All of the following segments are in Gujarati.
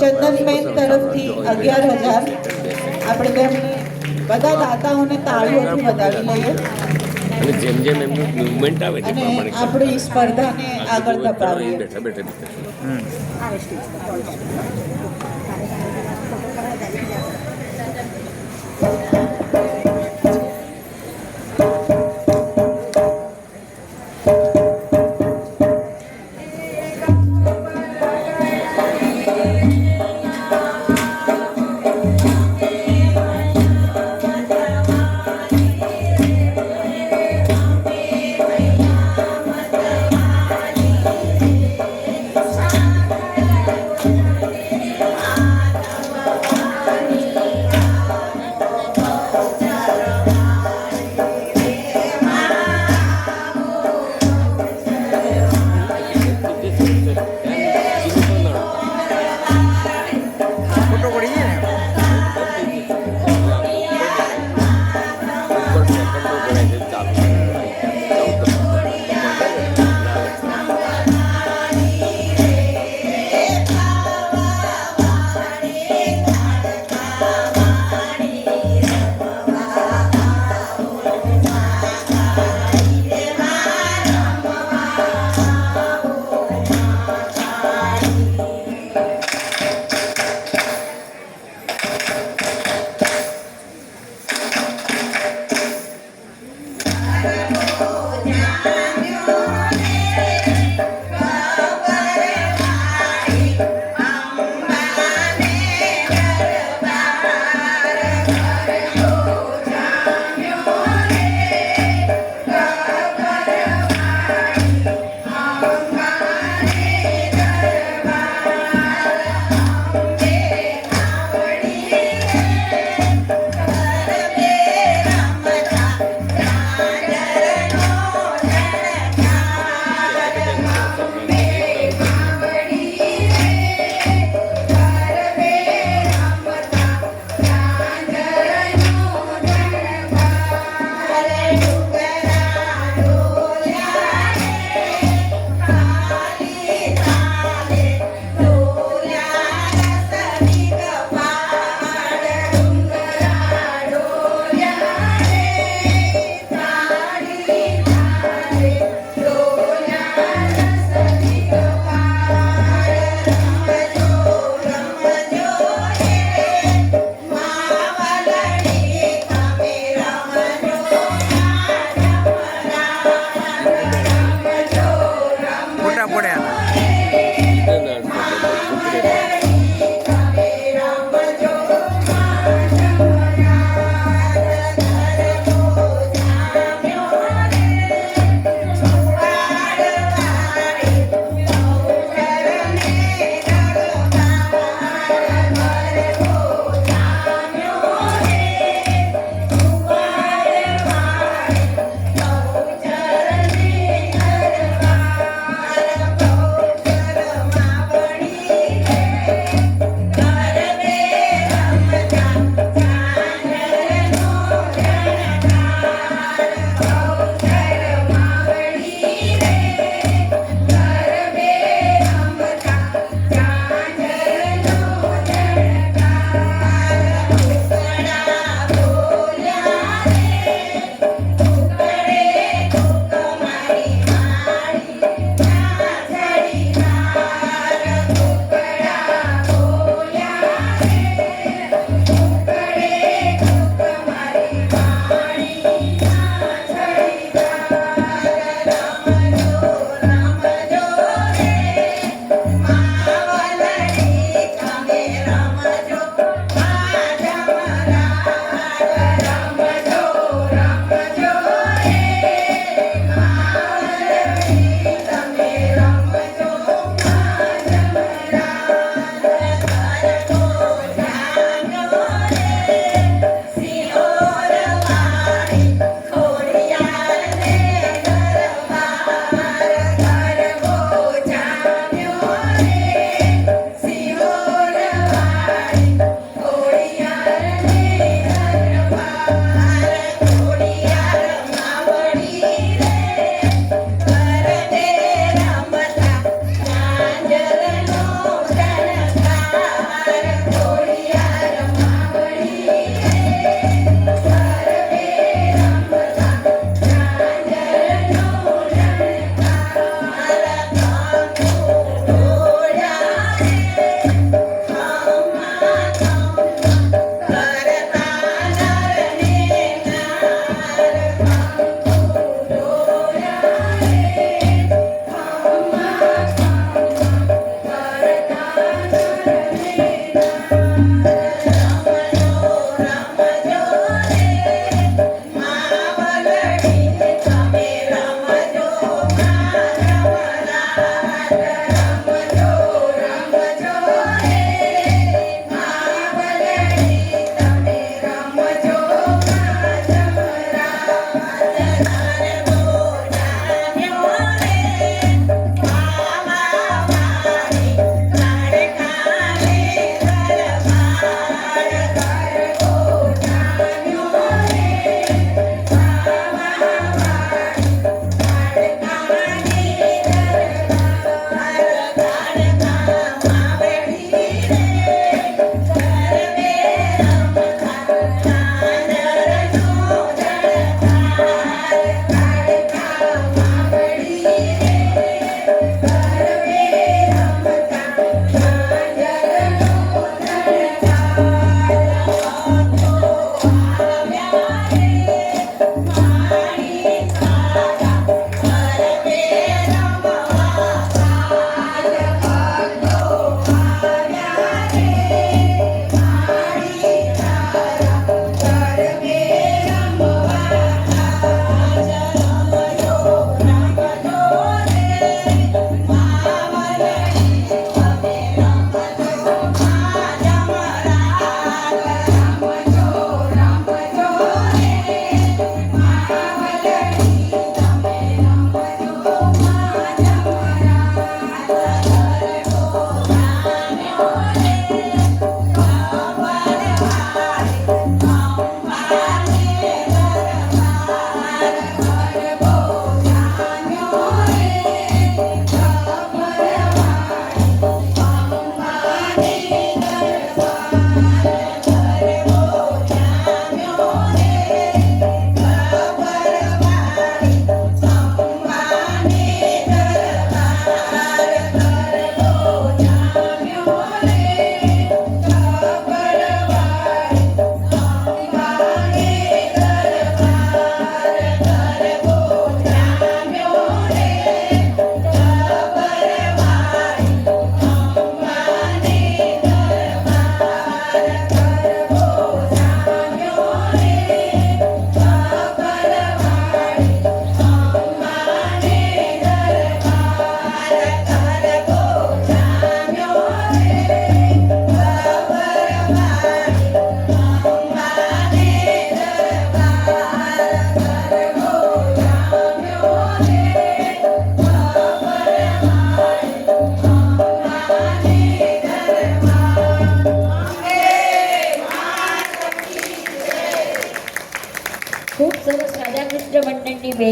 ચંદનબેન તરફથી અગિયાર હજાર. આપણે તેમને બધા દાતાઓને તાળીઓથી વધાવી લઈએ. જેમ જેમ એમનું મુવમેન્ટ આવે છે અને આપણી સ્પર્ધાને આગળ ધપાવીએ. બેઠા બેઠા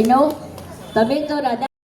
bueno, también toda la...